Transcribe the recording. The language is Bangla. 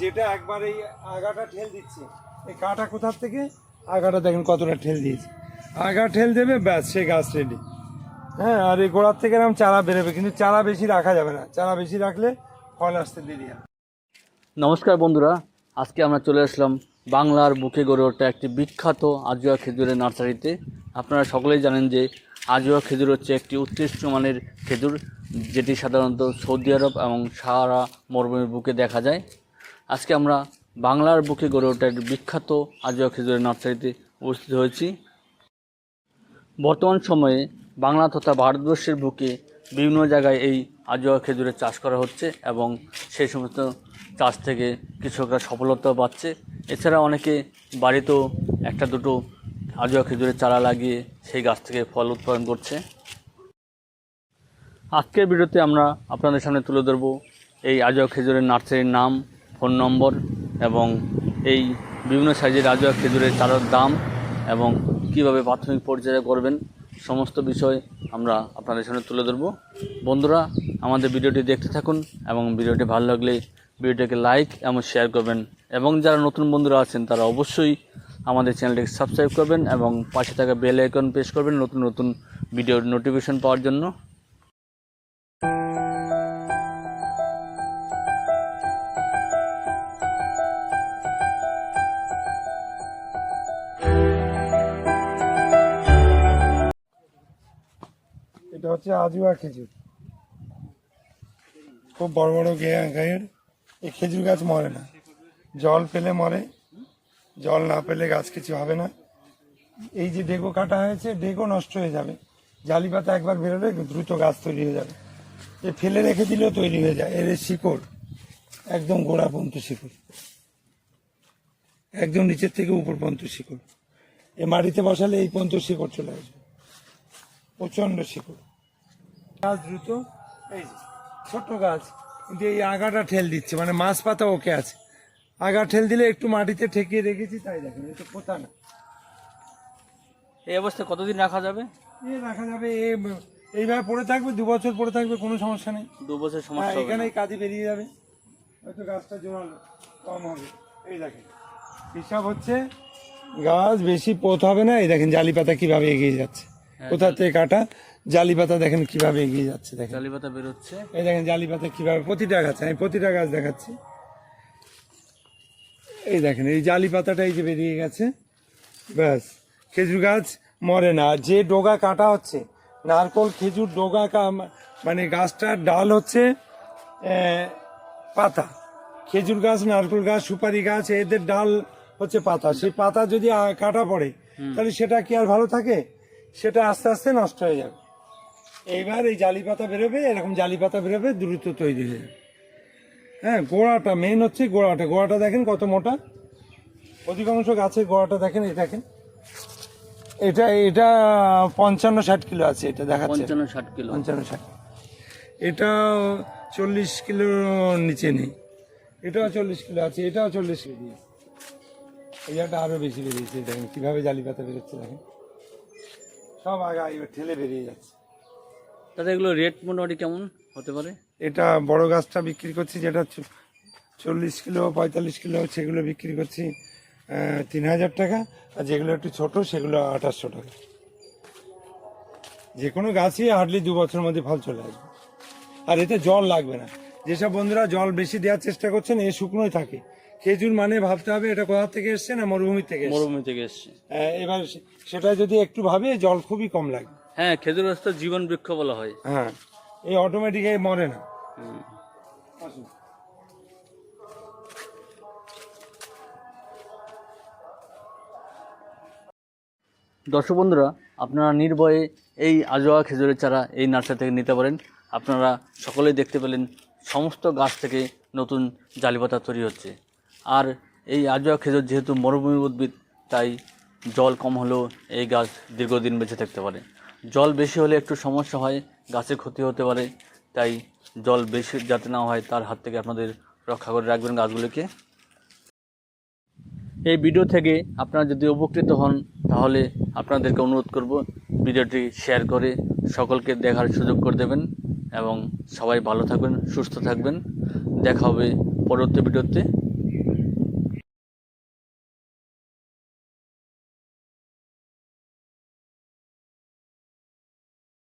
যেটা একবার এই আগাটা ঠেল দিচ্ছে। এই কাটা কোথার থেকে? আগাটা দেখেন কতটা ঠেল দিয়েছে। আগা ঠেল দেবে, ব্যাস, সে গাছ রেডি হ্যাঁ আর এই গোড়ার থেকে এরকম চারা বেরোবে, কিন্তু চারা বেশি রাখা যাবে না। চারা বেশি রাখলে ফল আসতে দেরি নমস্কার বন্ধুরা, আজকে আমরা চলে আসলাম বাংলার বুকে গড়ে ওঠা একটি বিখ্যাত আজুয়া খেজুরের নার্সারিতে। আপনারা সকলেই জানেন যে আজুয়া খেজুর হচ্ছে একটি উৎকৃষ্ট মানের খেজুর, যেটি সাধারণত সৌদি আরব এবং সাহারা মরুভূমির বুকে দেখা যায়। আজকে আমরা বাংলার বুকে গড়ে ওঠা একটি বিখ্যাত আজুয়া খেজুরের নার্সারিতে উপস্থিত হয়েছি। বর্তমান সময়ে বাংলা তথা ভারতবর্ষের বুকে বিভিন্ন জায়গায় এই আজোয়া খেজুরের চাষ করা হচ্ছে এবং সেই সমস্ত চাষ থেকে কৃষকরা সফলতাও পাচ্ছে। এছাড়া অনেকে বাড়িতেও একটা দুটো আজোয়া খেজুরের চারা লাগিয়ে সেই গাছ থেকে ফল উৎপাদন করছে। আজকের ভিডিওতে আমরা আপনাদের সামনে তুলে ধরবো এই আজোয়া খেজুরের নার্সারির নাম ফোন নম্বর এবং এই বিভিন্ন সাইজের আজোয়া খেজুরের চারার দাম এবং কীভাবে প্রাথমিক পর্যায়ে করবেন, সমস্ত বিষয় আমরা আপনাদের সামনে তুলে ধরবো। বন্ধুরা, আমাদের ভিডিওটি দেখতে থাকুন এবং ভিডিওটি ভালো লাগলে ভিডিওটিকে লাইক এবং শেয়ার করবেন এবং যারা নতুন বন্ধুরা আছেন, তারা অবশ্যই আমাদের চ্যানেলটিকে সাবস্ক্রাইব করবেন এবং পাশে থাকা বেল আইকন প্রেস করবেন নতুন নতুন ভিডিওর নোটিফিকেশন পাওয়ার জন্য। এটা হচ্ছে আজুয়া খেজুর। খুব বড় বড় গেয়া গায়ের, এই খেজুর গাছ মরে না। জল পেলে মরে, জল না পেলে গাছ কিছু হবে না। এই যে ডেগো কাটা হয়েছে, ডেগো নষ্ট হয়ে যাবে। জালি পাতা একবার বেরোলে দ্রুত গাছ তৈরি হয়ে যাবে। এ ফেলে রেখে দিলেও তৈরি হয়ে যায়। এর শিকড়, একদম গোড়া পর্যন্ত শিকড়। একদম নিচের থেকে উপর পর্যন্ত শিকড়। এ মাটিতে বসালে এই পর্যন্ত শিকড় চলে আসবে। প্রচণ্ড শিকড়। গাছ দ্রুত। এই ছোট্ট গাছ। কিন্তু এই আগাটা ঠেল দিচ্ছে মানে মাছ পাতা ওকে আছে। আগা ঠেল দিলে একটু মাটিতে ঠেকিয়ে রেখেছি তাই দেখেন এটা পোতা না। এই অবস্থায় কতদিন রাখা যাবে? এ রাখা যাবে এ এইভাবে পড়ে থাকবে দু বছর পড়ে থাকবে কোনো সমস্যা নেই। দু বছর হ্যাঁ সমস্যা হবে এখানে কাজে বেরিয়ে যাবে। হয়তো গাছটা জোরালো কম হবে। এই দেখেন হিসাব হচ্ছে গাছ বেশি পোত হবে না এই দেখেন জালি পাতা কীভাবে এগিয়ে যাচ্ছে। কোথা থেকে কাটা? জালি পাতা দেখেন কীভাবে এগিয়ে যাচ্ছে দেখেন। জালি পাতা বেরোচ্ছে। এই দেখেন জালি পাতা কীভাবে প্রতিটা গাছ আমি প্রতিটা গাছ দেখাচ্ছি। এই দেখেন এই জালি পাতাটা এই যে বেরিয়ে গেছে। ব্যাস খেজুর গাছ মরে না। যে ডোগা কাটা হচ্ছে নারকল খেজুর ডোগা কা- মানে গাছটার ডাল হচ্ছে পাতা। খেজুর গাছ নারকেল গাছ সুপারি গাছ এদের ডাল হচ্ছে পাতা। সেই পাতা যদি কাটা পড়ে তাহলে সেটা কি আর ভালো থাকে? সেটা আস্তে আস্তে নষ্ট হয়ে যাবে। এইবার এই জালি পাতা বেরোবে এরকম জালি পাতা বেরোবে দ্রুত তৈরি হয়ে যাবে। হ্যাঁ গোড়াটা মেন হচ্ছে গোড়াটা। গোড়াটা দেখেন কত মোটা। অধিকাংশ গাছের গোড়াটা দেখেন এই দেখেন। এটা এটা পঞ্চান্ন ষাট কিলো আছে এটা দেখাচ্ছে। পঞ্চান্ন ষাট কিলো। পঞ্চান্ন ষাট। এটা চল্লিশ কিলো নিচে নেই। এটাও চল্লিশ কিলো আছে এটাও চল্লিশ বেরিয়েছে এই একটা আরও বেশি বেরিয়েছে দেখেন কীভাবে জালি পাতা বেরোচ্ছে দেখেন। সব আগে ঠেলে বেরিয়ে যাচ্ছে। তাতে এগুলো রেট মোটামুটি কেমন হতে পারে? এটা বড় গাছটা বিক্রি করছি যেটা চল্লিশ কিলো পঁয়তাল্লিশ কিলো সেগুলো বিক্রি করছি তিন হাজার টাকা আর যেগুলো একটু ছোট সেগুলো আঠাশশো টাকা। যে কোনো গাছই হার্ডলি দু বছরের মধ্যে ফল চলে আসবে। আর এতে জল লাগবে না। যেসব বন্ধুরা জল বেশি দেওয়ার চেষ্টা করছেন এ শুকনোই থাকে। খেজুর মানে ভাবতে হবে এটা কোথা থেকে এসছে না মরুভূমি থেকে মরুভূমি থেকে এসছে। আহ, এবার সেটা যদি একটু ভাবে জল খুবই কম লাগে। হ্যাঁ খেজুর গাছ তো জীবন বৃক্ষ বলা হয়। হ্যাঁ এই অটোমেটিক মরে না। দর্শক বন্ধুরা আপনারা নির্ভয়ে এই আজোয়া খেজুরের চারা এই নার্সারি থেকে নিতে পারেন। আপনারা সকলেই দেখতে পেলেন সমস্ত গাছ থেকে নতুন জালিপাতা তৈরি হচ্ছে। আর এই আজোয়া খেজুর যেহেতু মরুভূমি উদ্ভিদ, তাই জল কম হলেও এই গাছ দীর্ঘদিন বেঁচে থাকতে পারে। জল বেশি হলে একটু সমস্যা হয় গাছের ক্ষতি হতে পারে, তাই জল বেশি যাতে না হয় তার হাত থেকে আপনাদের রক্ষা করে রাখবেন গাছগুলিকে। এই ভিডিও থেকে আপনারা যদি উপকৃত হন, তাহলে আপনাদেরকে অনুরোধ করব ভিডিওটি শেয়ার করে সকলকে দেখার সুযোগ করে দেবেন এবং সবাই ভালো থাকবেন, সুস্থ থাকবেন। দেখা হবে পরবর্তী ভিডিওতে।